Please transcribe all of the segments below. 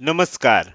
नमस्कार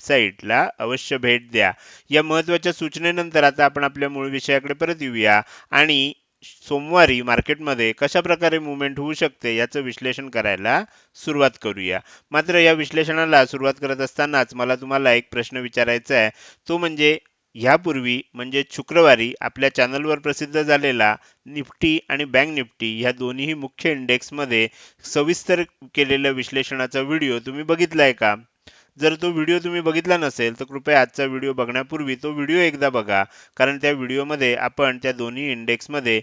वेबसाईटला अवश्य भेट द्या. या महत्त्वाच्या सूचनेनंतर आता आपण आपल्या मूळ विषयाकडे परत येऊया. आणि सोमवारी मार्केटमध्ये कशा प्रकारे मुवमेंट होऊ शकते याचं विश्लेषण करायला सुरुवात करूया. मात्र या विश्लेषणाला सुरुवात करत असतानाच मला तुम्हाला एक प्रश्न विचारायचा आहे. तो म्हणजे ह्यापूर्वी म्हणजे शुक्रवारी आपल्या चॅनलवर प्रसिद्ध झालेला निफ्टी आणि बँक निफ्टी ह्या दोन्ही मुख्य इंडेक्समध्ये सविस्तर केलेल्या विश्लेषणाचा व्हिडिओ तुम्ही बघितला आहे का? जर तो व्हिडिओ तुम्ही बघितला नसेल तर कृपया आजचा व्हिडिओ बघण्यापूर्वी तो व्हिडिओ एकदा बघा. कारण त्या व्हिडिओमध्ये आपण त्या दोन्ही इंडेक्समध्ये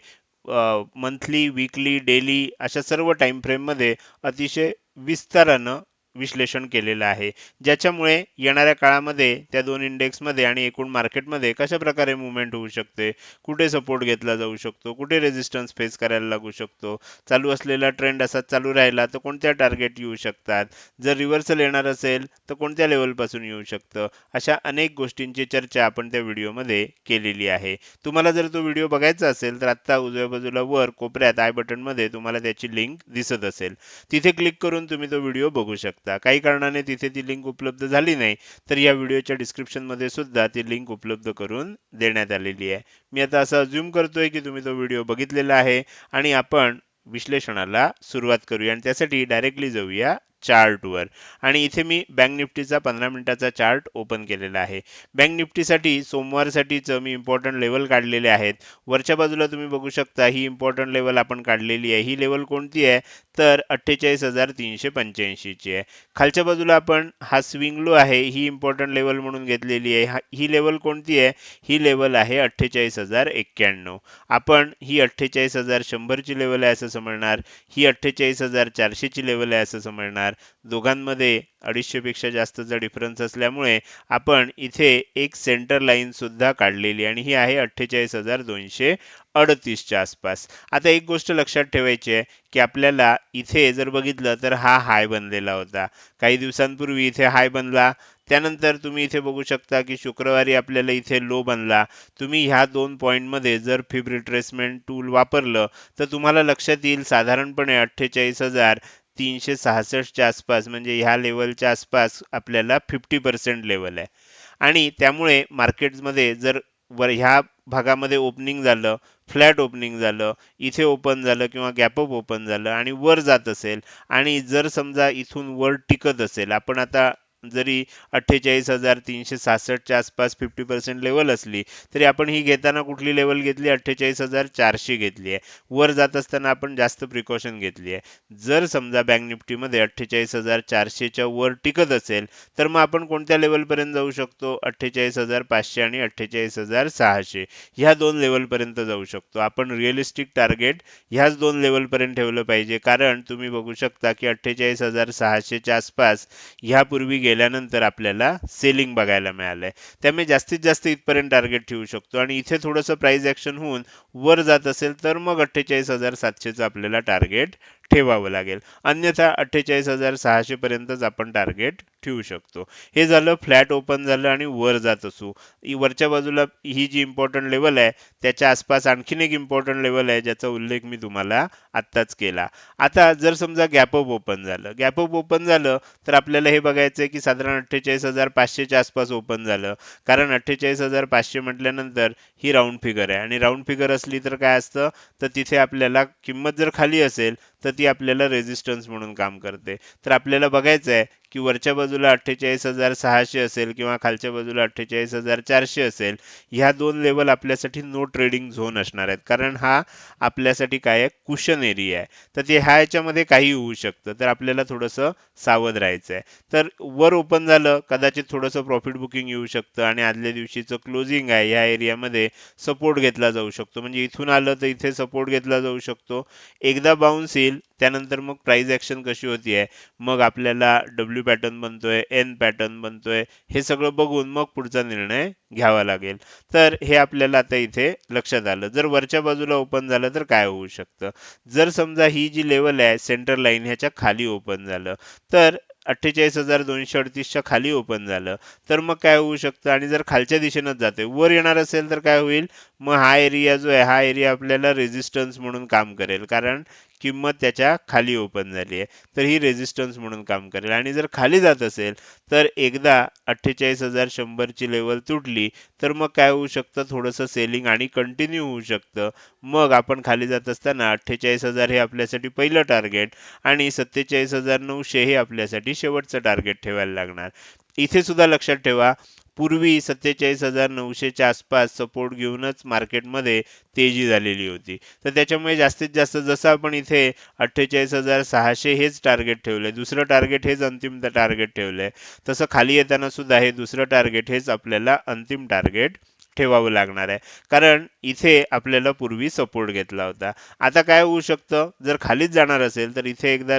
मंथली विकली डेली अशा सर्व टाइम फ्रेममध्ये अतिशय विस्तारानं विश्लेषण केलेलं आहे. ज्याच्यामुळे येणाऱ्या काळामध्ये त्या दोन इंडेक्समध्ये आणि एकूण मार्केटमध्ये कशा प्रकारे मुवमेंट होऊ शकते? कुठे सपोर्ट घेतला जाऊ शकतो? कुठे रेजिस्टन्स फेस करायला लागू शकतो? चालू असलेला ट्रेंड असा चालू राहिला तर कोणत्या टार्गेट येऊ शकतात? जर रिव्हर्सल येणार असेल तर कोणत्या लेवलपासून येऊ शकतं? अशा अनेक गोष्टींची चर्चा आपण त्या व्हिडिओमध्ये केलेली आहे. तुम्हाला जर तो व्हिडिओ बघायचा असेल तर आत्ता उजव्या बाजूला वर कोपऱ्यात आय बटनमध्ये तुम्हाला त्याची लिंक दिसत असेल. तिथे क्लिक करून तुम्ही तो व्हिडिओ बघू शकता. शकता काही कारणाने तिथे ती लिंक उपलब्ध झाली नाही तर या व्हिडिओच्या डिस्क्रिप्शनमध्ये सुद्धा ती लिंक उपलब्ध करून देण्यात आलेली आहे. मी आता असं अज्युम करतोय की तुम्ही तो व्हिडिओ बघितलेला आहे आणि आपण विश्लेषणाला सुरुवात करूया आणि त्यासाठी डायरेक्टली जाऊया चार्टवर आणि इथे मी बँक निफ्टीचा पंधरा मिनिटाचा चार्ट ओपन केलेला आहे. बँक निफ्टीसाठी सोमवारसाठीचं मी इम्पॉर्टंट लेवल काढलेले आहेत. वरच्या बाजूला तुम्ही बघू शकता ही इम्पॉर्टंट लेवल आपण काढलेली आहे. ही लेवल कोणती आहे? तर अठ्ठेचाळीस हजार तीनशे पंच्याऐंशीची आहे. खालच्या बाजूला आपण हा स्विंग लो आहे ही इम्पॉर्टंट लेवल म्हणून घेतलेली आहे. ही लेवल कोणती आहे? ही लेवल आहे अठ्ठेचाळीस हजार एक्क्याण्णव. आपण ही अठ्ठेचाळीस हजार शंभरची लेवल आहे असं समजणार ही अठ्ठेचाळीस हजार चारशेची लेवल आहे असं समजणार. दोघांमध्ये अडीचशेपेक्षा जास्तचा डिफरन्स असल्यामुळे आपण इथे एक सेंटर लाईन सुद्धा काढलेली आणि ही आहे अठ्ठेचाळीस हजार दोनशे अडतीसच्या आसपास. आता एक गोष्ट लक्षात ठेवायची आहे की आपल्याला इथे जर बघितलं तर हा हाय बनलेला होता. काही दिवसांपूर्वी इथे हाय बनला त्यानंतर तुम्ही इथे बघू शकता की शुक्रवारी आपल्याला इथे लो बनला. तुम्ही ह्या दोन पॉईंटमध्ये जर फिब रिट्रेसमेंट टूल वापरलं तर तुम्हाला लक्षात येईल साधारणपणे अठ्ठेचाळीस हजार तीनशे सहासष्टच्या आसपास म्हणजे ह्या लेवलच्या आसपास आपल्याला फिफ्टी पर्सेंट लेवल आहे. आणि त्यामुळे मार्केटमध्ये जर वर ह्या भागामध्ये ओपनिंग झालं फ्लॅट ओपनिंग झालं इथे ओपन झालं किंवा गॅपअप ओपन झालं आणि वर जात असेल आणि जर समजा इथून वर टिकत असेल आपण आता जरी अठ्ठेचाळीस हजार तीनशे सहासष्टच्या आसपास फिफ्टी पर्सेंट लेवल असली तरी आपण ही घेताना कुठली लेवल घेतली? अठ्ठेचाळीस हजार चारशे घेतली आहे. वर जात असताना आपण जास्त प्रिकॉशन घेतली आहे. जर समजा बँक निफ्टीमध्ये अठ्ठेचाळीस हजार चारशेच्या वर टिकत असेल तर मग आपण कोणत्या लेवलपर्यंत जाऊ शकतो? अठ्ठेचाळीस हजार पाचशे आणि अठ्ठेचाळीस हजार सहाशे. ह्या दोन लेवलपर्यंत जाऊ शकतो. आपण रिअलिस्टिक टार्गेट ह्याच दोन लेवलपर्यंत ठेवलं पाहिजे. कारण तुम्ही बघू शकता की अठ्ठेचाळीस हजार सहाशेच्या आसपास ह्यापूर्वी गेल्यानंतर आपल्याला सेलिंग बघायला मिळालंय. त्यामुळे जास्तीत जास्त इथपर्यंत टार्गेट ठेवू शकतो. आणि इथे थोडंसं प्राइस ऍक्शन होऊन वर जात असेल तर मग अठ्ठेचाळीस हजार सातशेचं आपल्याला टार्गेट ठेवावं लागेल. अन्यथा अठ्ठेचाळीस हजार सहाशेपर्यंतच आपण टार्गेट ठेवू शकतो. हे झालं फ्लॅट ओपन झालं आणि वर जात असू. वरच्या बाजूला ही जी इम्पॉर्टंट लेवल आहे त्याच्या आसपास आणखीन एक इम्पॉर्टंट लेवल आहे ज्याचा उल्लेख मी तुम्हाला आत्ताच केला. आता जर समजा गॅपअप ओपन झालं. गॅपअप ओपन झालं तर आपल्याला हे बघायचं आहे की साधारण अठ्ठेचाळीस हजार पाचशेच्या आसपास ओपन झालं. कारण अठ्ठेचाळीस हजार पाचशे म्हटल्यानंतर ही राऊंड फिगर आहे. आणि राऊंड फिगर असली तर काय असतं? तर तिथे आपल्याला किंमत जर खाली असेल तर ती आपल्याला रेझिस्टन्स म्हणून काम करते. तर आपल्याला बघायचं आहे की वरच्या बाजूला अठ्ठेचाळीस हजार सहाशे असेल किंवा खालच्या बाजूला अठ्ठेचाळीस हजार चारशे असेल ह्या दोन लेवल आपल्यासाठी नो ट्रेडिंग झोन असणार आहेत. कारण हा आपल्यासाठी काय आहे? कुशन एरिया आहे. तर ते ह्या याच्यामध्ये काही होऊ शकतं. तर आपल्याला थोडंसं सावध राहायचं आहे. तर वर ओपन झालं कदाचित थोडंसं प्रॉफिट बुकिंग येऊ शकतं आणि आदल्या दिवशीचं क्लोजिंग आहे. ह्या एरियामध्ये सपोर्ट घेतला जाऊ शकतो. म्हणजे इथून आलं तर इथे सपोर्ट घेतला जाऊ शकतो. एकदा बाउन्स येईल त्यानंतर मग प्राइस ऍक्शन कशी होती आहे? मग आपल्याला डब्ल्यू डब्ल्यू पॅटर्न बनतोय एन पॅटर्न बनतोय हे सगळं बघून मग पुढचा निर्णय घ्यावा लागेल. तर हे आपल्याला आता इथे लक्षात आलं. जर वरच्या बाजूला ओपन झालं तर काय होऊ शकतं? जर समजा ही जी लेवल आहे सेंटर लाईन ह्याच्या खाली ओपन झालं तर अठ्ठेचाळीस हजार दोनशे अडतीसच्या खाली ओपन झालं तर मग काय होऊ शकतं? आणि जर खालच्या दिशेनंच जाते वर येणार असेल तर काय होईल? मग हा एरिया जो आहे हा एरिया आपल्याला रेजिस्टन्स म्हणून काम करेल. कारण किंमत त्याच्याखाली ओपन झाली आहे. तर ही रेजिस्टन्स म्हणून काम करेल. आणि जर खाली जात असेल तर एकदा अठ्ठेचाळीस हजार शंभरची लेवल तुटली तर मग काय होऊ शकतं? थोडंसं सेलिंग आणि कंटिन्यू होऊ शकतं. मग आपण खाली जात असताना अठ्ठेचाळीस हजार हे आपल्यासाठी पहिलं टार्गेट आणि सत्तेचाळीस हजार नऊशे हे आपल्यासाठी शेवटचं टार्गेट ठेवायला लागणार. इथे सुद्धा लक्षात ठेवा पूर्वी सत्तेचाळीस हजार नऊशेच्या आसपास सपोर्ट घेऊनच मार्केटमध्ये तेजी झालेली होती. तर त्याच्यामुळे जास्तीत जास्त जसं आपण इथे अठ्ठेचाळीस हजार सहाशे हेच टार्गेट ठेवलंय दुसरं टार्गेट हेच अंतिम टार्गेट ठेवलंय तसं खाली येताना सुद्धा हे दुसरं टार्गेट हेच आपल्याला अंतिम टार्गेट ठेवावं लागणार आहे. कारण इथे आपल्याला पूर्वी सपोर्ट घेतला होता. आता काय होऊ शकतं? जर खालीच जाणार असेल तर इथे एकदा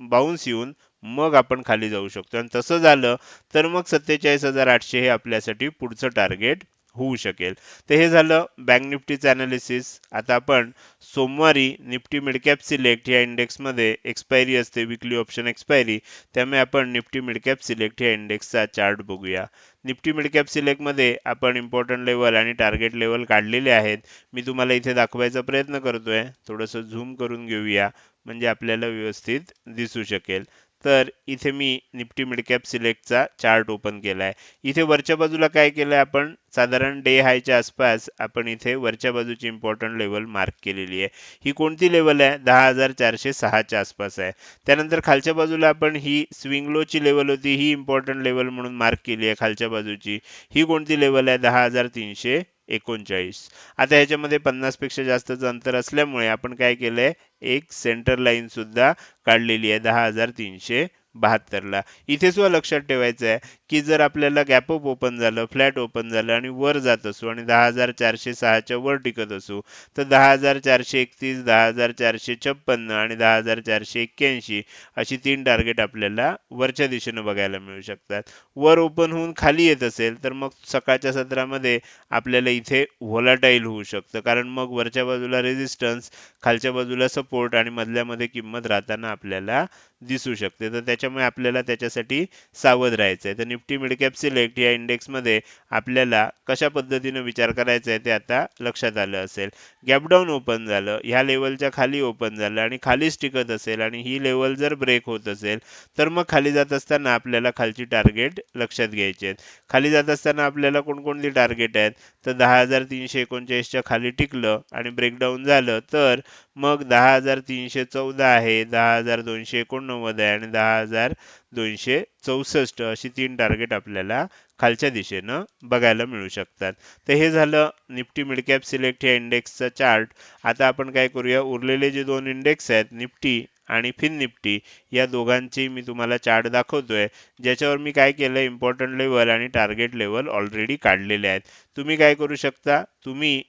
बाउन्स येऊन मग आपण खाली जाऊ शकतो. आणि तसं झालं तर मग सत्तेचाळीस हजार आठशे हे आपल्यासाठी पुढचं टार्गेट होऊ शकेल. तर हे झालं बँक निफ्टीचं अनालिसिस आता आपण सोमवारी निफ्टी मिडकॅप सिलेक्ट या इंडेक्समध्ये एक्सपायरी असते विकली ऑप्शन एक्सपायरी त्यामुळे आपण निफ्टी मिडकॅप सिलेक्ट या इंडेक्सचा चार्ट बघूया. निफ्टी मिडकॅप सिलेक्टमध्ये आपण इम्पॉर्टंट लेवल आणि टार्गेट लेवल काढलेले आहेत. मी तुम्हाला इथे दाखवायचा प्रयत्न करतोय. थोडंसं झूम करून घेऊया. म्हणजे आपल्याला व्यवस्थित दिसू शकेल. तर इथे मी निफ्टी मिडकॅप सिलेक्टचा चार्ट ओपन केला आहे इथे वरच्या बाजूला काय केलं आहे आपण? साधारण डे हायच्या आसपास आपण इथे वरच्या बाजूची इम्पॉर्टंट लेवल मार्क केलेली आहे. ही कोणती लेवल आहे? दहा हजार चारशे सहाच्या आसपास आहे. त्यानंतर खालच्या बाजूला आपण ही स्विंग लोची लेवल होती ही इम्पॉर्टंट लेवल म्हणून मार्क केली आहे खालच्या बाजूची. ही कोणती लेवल आहे? दहा हजार तीनशे एकोणचाळीस. आता ह्याच्यामध्ये पन्नासपेक्षा जास्तचं अंतर असल्यामुळे आपण काय केलंय? एक सेंटर लाईन सुद्धा काढलेली आहे दहा हजार तीनशे बहात्तरला. इथे सुद्धा लक्षात ठेवायचं आहे की जर आपल्याला गॅपअप ओपन झालं फ्लॅट ओपन झालं आणि वर जात असू आणि दहा हजार चारशे सहाच्या वर टिकत असू तर दहा हजार चारशे एकतीस दहा हजार चारशे छप्पन्न आणि दहा हजार चारशे एक्क्याऐंशी अशी तीन टार्गेट आपल्याला वरच्या दिशेनं बघायला मिळू शकतात. वर ओपन होऊन खाली येत असेल तर मग सकाळच्या सत्रामध्ये आपल्याला इथे व्होलाटाईल होऊ शकतं. कारण मग वरच्या बाजूला रेजिस्टन्स खालच्या बाजूला सपोर्ट आणि मधल्यामध्ये किंमत राहताना आपल्याला दिसू शकते. तर त्याच्यामुळे आपल्याला त्याच्यासाठी सावध राहायचं आहे तर निफ्टी मिडकॅप सिलेक्ट या इंडेक्समध्ये आपल्याला कशा पद्धतीनं विचार करायचा आहे ते आता लक्षात आलं असेल. गॅपडाऊन ओपन झालं ह्या लेवलच्या खाली ओपन झालं आणि खालीच टिकत असेल आणि ही लेवल जर ब्रेक होत असेल तर मग खाली जात असताना आपल्याला खालची टार्गेट लक्षात घ्यायची आहेत. खाली जात असताना आपल्याला कोणकोणती टार्गेट आहेत? तर दहा हजार तीनशे एकोणचाळीसच्या खाली टिकलं आणि ब्रेकडाऊन झालं तर मग दहा हजार तीनशे चौदा आहे दहा हजार दोनशे एकोणनव्वद आहे आणि दहा हजार दोनशे चौसष्ट अशी तीन टार्गेट आपल्याला खालच्या दिशेनं बघायला मिळू शकतात. तर हे झालं निफ्टी मिडकॅप सिलेक्ट या इंडेक्सचा चार्ट आता आपण काय करूया उरलेले जे दोन इंडेक्स आहेत निफ्टी आणि फिन निफ्टी या दोघांची मी तुम्हाला चार्ट दाखवतोय ज्याच्यावर मी काय केलं इम्पॉर्टंट लेवल आणि टार्गेट लेवल ऑलरेडी काढलेले आहेत. तुम्ही काय करू शकता? तुम्ही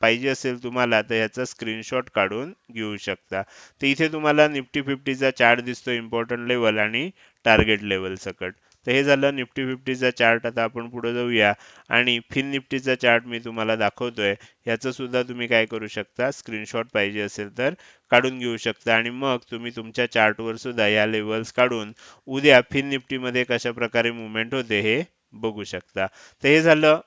पाहिजे असेल तुम्हाला तर याचा स्क्रीनशॉट काढून घेऊ शकता. तर इथे तुम्हाला निफ्टी फिफ्टीचा चार्ट दिसतो इम्पॉर्टंट लेवल आणि टार्गेट लेवल सकट. तर हे झालं निफ्टी फिफ्टीचा चार्ट. आता आपण पुढे जाऊया. आणि फिन निफ्टीचा चार्ट मी तुम्हाला दाखवतोय. याचं सुद्धा तुम्ही काय करू शकता? स्क्रीनशॉट पाहिजे असेल तर काढून घेऊ शकता. आणि मग तुम्ही तुमच्या चार्टवर सुद्धा या लेवल्स काढून उद्या फिन निफ्टीमध्ये कशा प्रकारे मुवमेंट होते हे बघू शकता. तर हे झालं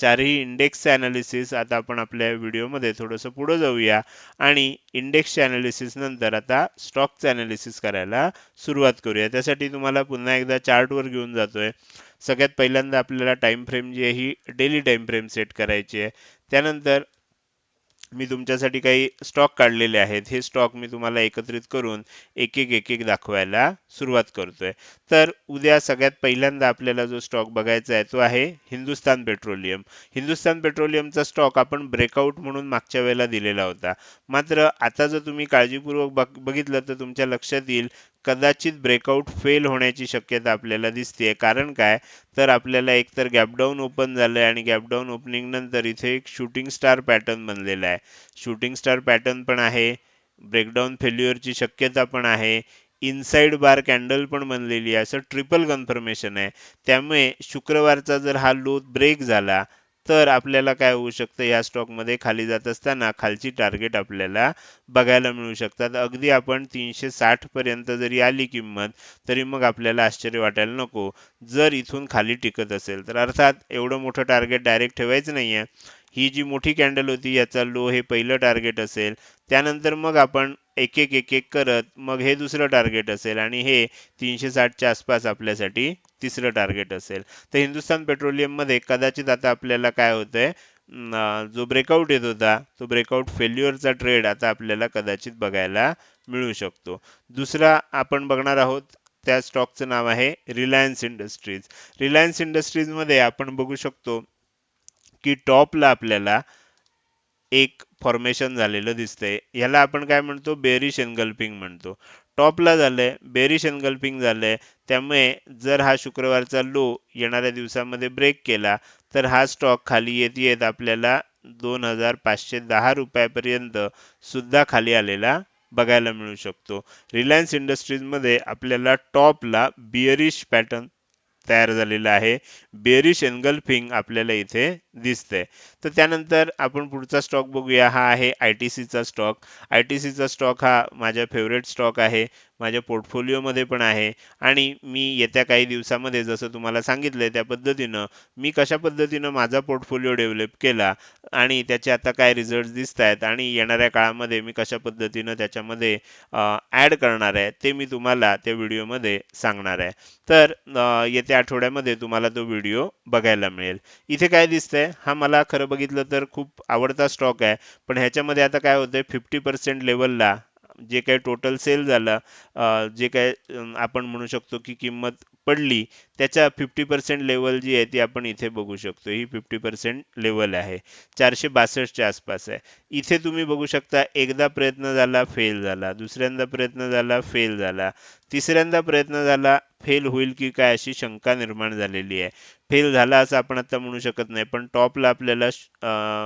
चारही इंडेक्सचं ॲनालिसिस आता आपण आपल्या व्हिडिओमध्ये थोडंसं पुढं जाऊया. आणि इंडेक्सच्या ॲनालिसिस नंतर आता स्टॉकचं ॲनालिसिस करायला सुरुवात करूया. त्यासाठी तुम्हाला पुन्हा एकदा चार्टवर घेऊन जातोय. सगळ्यात पहिल्यांदा आपल्याला टाइम फ्रेम जी आहे ही डेली टाइम फ्रेम सेट करायची आहे. त्यानंतर मी तुमच्यासाठी काही स्टॉक काढलेले आहेत. हे स्टॉक मी तुम्हाला एकत्रित करून एक एक एक एक दाखवायला सुरुवात करतोय. तर उद्या सगळ्यात पहिल्यांदा आपल्याला जो स्टॉक बघायचा आहे तो आहे हिंदुस्तान पेट्रोलियम. हिंदुस्तान पेट्रोलियमचा स्टॉक आपण ब्रेकआउट म्हणून मागच्या वेळेला दिलेला होता. मात्र आता जर तुम्ही काळजीपूर्वक बघितलं तर तुमच्या लक्षात येईल कदाचित ब्रेकआउट फेल होण्याची शक्यता आपल्याला दिसते कारण काय? तर आपल्याला एकतर गॅपडाऊन ओपन झालंय आणि गॅपडाऊन ओपनिंग नंतर इथे एक शूटिंग स्टार पॅटर्न बनलेला आहे. शूटिंग स्टार पॅटर्न पण आहे ब्रेकडाऊन फेल्युअरची शक्यता पण आहे इनसाइड बार कॅन्डल पण बनलेली आहे. असं ट्रिपल कन्फर्मेशन आहे. त्यामुळे शुक्रवारचा जर हा लो ब्रेक झाला तर आपल्याला काय होऊ शकतं? या स्टॉकमध्ये खाली जात असताना खालची टार्गेट आपल्याला बघायला मिळू शकतात. अगदी आपण तीनशे साठ पर्यंत जरी आली किंमत तरी मग आपल्याला आश्चर्य वाटायला नको. जर इथून खाली टिकत असेल तर अर्थात एवढं मोठं टार्गेट डायरेक्ट ठेवायचं नाही आहे ही जी मोठी कॅन्डल होती याचा लो हे पहिलं टार्गेट असेल. त्यानंतर मग आपण एक एक एक एक करत मग हे दुसरं टार्गेट असेल आणि हे तीनशे साठच्या आसपास आपल्यासाठी तिसरं टार्गेट असेल. तर हिंदुस्थान पेट्रोलियममध्ये कदाचित आता आपल्याला काय होतंय जो ब्रेकआउट येत होता तो ब्रेकआउट फेल्युअरचा ट्रेड आता आपल्याला कदाचित बघायला मिळू शकतो. दुसरा आपण बघणार आहोत त्या स्टॉकचं नाव आहे रिलायन्स इंडस्ट्रीज रिलायन्स इंडस्ट्रीजमध्ये आपण बघू शकतो की टॉपला आपल्याला एक फॉर्मेशन झालेलं दिसतंय. ह्याला आपण काय म्हणतो? बेरिश एनगल्पिंग म्हणतो. टॉपला झालंय बेरिश एनगल्पिंग झालंय. त्यामुळे जर हा शुक्रवारचा लो येणाऱ्या दिवसामध्ये ब्रेक केला तर हा स्टॉक खाली येत येत आपल्याला दोन हजार पाचशे दहा रुपयापर्यंत सुद्धा खाली आलेला बघायला मिळू शकतो. रिलायन्स इंडस्ट्रीजमध्ये आपल्याला टॉपला बिअरिश पॅटर्न तयार झालेला आहे. बेरिश एनगल्फिंग आपल्याला इथे दिसतंय. तर त्यानंतर आपण पुढचा स्टॉक बघूया. हा आहे आय टी सीचा स्टॉक. आय टी सीचा स्टॉक हा माझ्या फेवरेट स्टॉक आहे. माझ्या पोर्टफोलिओमध्ये पण आहे. आणि मी येत्या काही दिवसामध्ये जसं तुम्हाला सांगितलंय त्या पद्धतीनं मी कशा पद्धतीनं माझा पोर्टफोलिओ डेव्हलप केला आणि त्याचे आता काय रिझल्ट दिसत आहेत आणि येणाऱ्या काळामध्ये मी कशा पद्धतीनं त्याच्यामध्ये ॲड करणार आहे ते मी तुम्हाला त्या व्हिडिओमध्ये सांगणार आहे. तर येत्या आठवड्यामध्ये तुम्हाला तो व्हिडिओ बघायला मिळेल. इथे काय दिसतंय? हा मला खरं बघितलं तर खूप आवडता स्टॉक आहे. पण ह्याच्यामध्ये आता काय होतंय? फिफ्टी पर्सेंट लेवलला जे काही टोटल सेल झाला जे काय आपण म्हणू शकतो की किंमत पडली त्याच्या फिफ्टी पर्सेंट लेवल जी आहे ती आपण इथे बघू शकतो. ही फिफ्टी पर्सेंट लेवल आहे. चारशे बासष्टच्या आसपास आहे. इथे तुम्ही बघू शकता एकदा प्रयत्न झाला फेल झाला. दुसऱ्यांदा प्रयत्न झाला फेल झाला. तिसऱ्यांदा प्रयत्न झाला फेल होईल की काय अशी शंका निर्माण झालेली आहे. फेल झाला असं आपण आता म्हणू शकत नाही पण टॉपला आपल्याला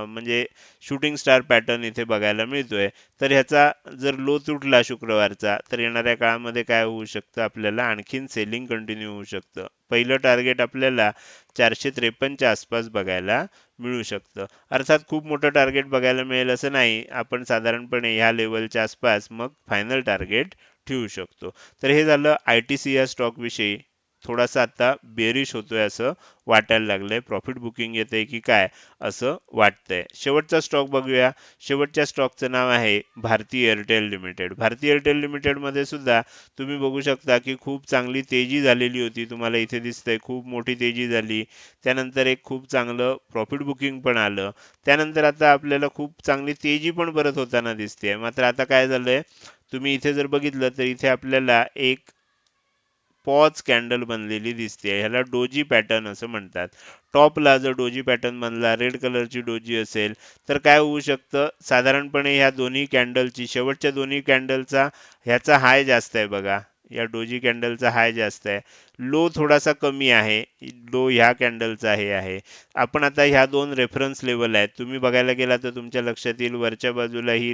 म्हणजे शूटिंग स्टार पॅटर्न इथे बघायला मिळतोय. तर ह्याचा जर लो तुटला शुक्रवारचा तर येणाऱ्या काळामध्ये काय होऊ शकतं आपल्याला? आणखीन सेलिंग कंटिन्यू होऊ शकतं. पहिलं टार्गेट आपल्याला चारशे त्रेपन्नच्या आसपास बघायला मिळू शकतं. अर्थात खूप मोठं टार्गेट बघायला मिळेल असं नाही. आपण साधारणपणे ह्या लेवलच्या आसपास मग फायनल टार्गेट ठेवू शकतो. तर हे झालं आय टी सी या स्टॉक विषयी. थोडासा आता बेरिश होतोय असं वाटायला लागलंय. प्रॉफिट बुकिंग येते की काय असं वाटतंय. शेवटचा स्टॉक बघूया. शेवटच्या स्टॉकचं नाव आहे Bharti Airtel limited Bharti Airtel लिमिटेडमध्ये सुद्धा तुम्ही बघू शकता की खूप चांगली तेजी झालेली होती. तुम्हाला इथे दिसतंय खूप मोठी तेजी झाली. त्यानंतर एक खूप चांगलं प्रॉफिट बुकिंग पण आलं. त्यानंतर आता आपल्याला खूप चांगली तेजी पण परत होताना दिसते मात्र आता काय झालंय? तुम्ही इथे जर बघितलं तर इथे आपल्याला एक पॉज कॅन्डल बनलेली दिसते ह्याला डोजी पॅटर्न असं म्हणतात. टॉपला जर डोजी पॅटर्न बनला रेड कलरची डोजी असेल तर काय होऊ शकतं? साधारणपणे ह्या दोन्ही कॅन्डलची शेवटच्या दोन्ही कॅन्डलचा ह्याचा हाय जास्त आहे बघा. या डोजी कॅन्डलचा हाय जास्त आहे. लो थोडासा कमी आहे. लो ह्या कॅन्डलचा हे आहे. आपण आता ह्या दोन रेफरन्स लेवल आहेत. तुम्ही बघायला गेला तर तुमच्या लक्षात येईल वरच्या बाजूला ही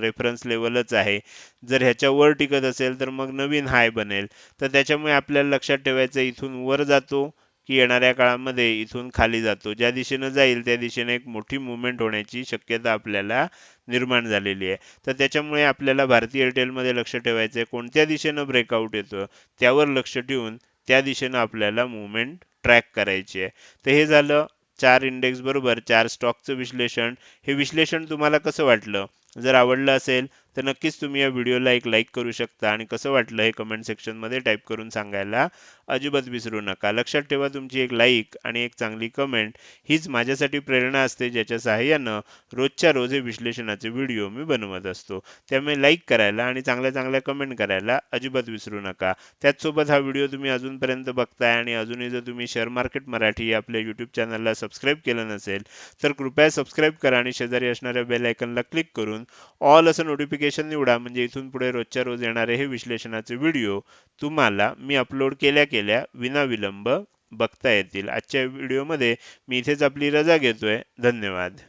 रेफरन्स लेवलच आहे. जर ह्याच्या वर टिकत असेल तर मग नवीन हाय बनेल. तर त्याच्यामुळे आपल्याला लक्षात ठेवायचं इथून वर जातो की येणाऱ्या काळामध्ये इथून खाली जातो. ज्या दिशेनं जाईल त्या दिशेने एक मोठी मुवमेंट होण्याची शक्यता आपल्याला निर्माण झालेली आहे. तर त्याच्यामुळे आपल्याला भारतीय एअरटेलमध्ये लक्ष ठेवायचं आहे कोणत्या दिशेनं ब्रेकआउट येतं त्यावर लक्ष ठेवून त्या दिशेनं आपल्याला मुवमेंट ट्रॅक करायची आहे. तर हे झालं चार इंडेक्स बरोबर चार स्टॉकचं विश्लेषण. हे विश्लेषण तुम्हाला कसं वाटलं? जर आवडलं असेल तर नक्कीच तुम्ही या व्हिडिओला एक लाईक करू शकता. आणि कसं वाटलं हे कमेंट सेक्शनमध्ये टाईप करून सांगायला अजिबात विसरू नका. लक्षात ठेवा तुमची एक लाईक आणि एक चांगली कमेंट हीच माझ्यासाठी प्रेरणा असते ज्याच्या सहाय्यानं रोजच्या रोज हे विश्लेषणाचे व्हिडिओ मी बनवत असतो. त्यामुळे लाईक करायला आणि चांगल्या चांगल्या कमेंट करायला अजिबात विसरू नका. त्याचसोबत हा व्हिडिओ तुम्ही अजूनपर्यंत बघताय आणि अजूनही जर तुम्ही शेअर मार्केट मराठी आपल्या यूट्यूब चॅनलला सबस्क्राईब केलं नसेल तर कृपया सबस्क्राईब करा आणि शेजारी असणाऱ्या बेल आयकनला क्लिक करून ऑल असं नोटिफिकेशन निवडा म्हणजे इथून पुढे रोजच्या रोज येणारे हे विश्लेषणाचे व्हिडिओ तुम्हाला मी अपलोड केल्या केल्या विनाविलंब बघता येतील. आजच्या व्हिडिओमध्ये मी इथेच आपली रजा घेतोय. धन्यवाद.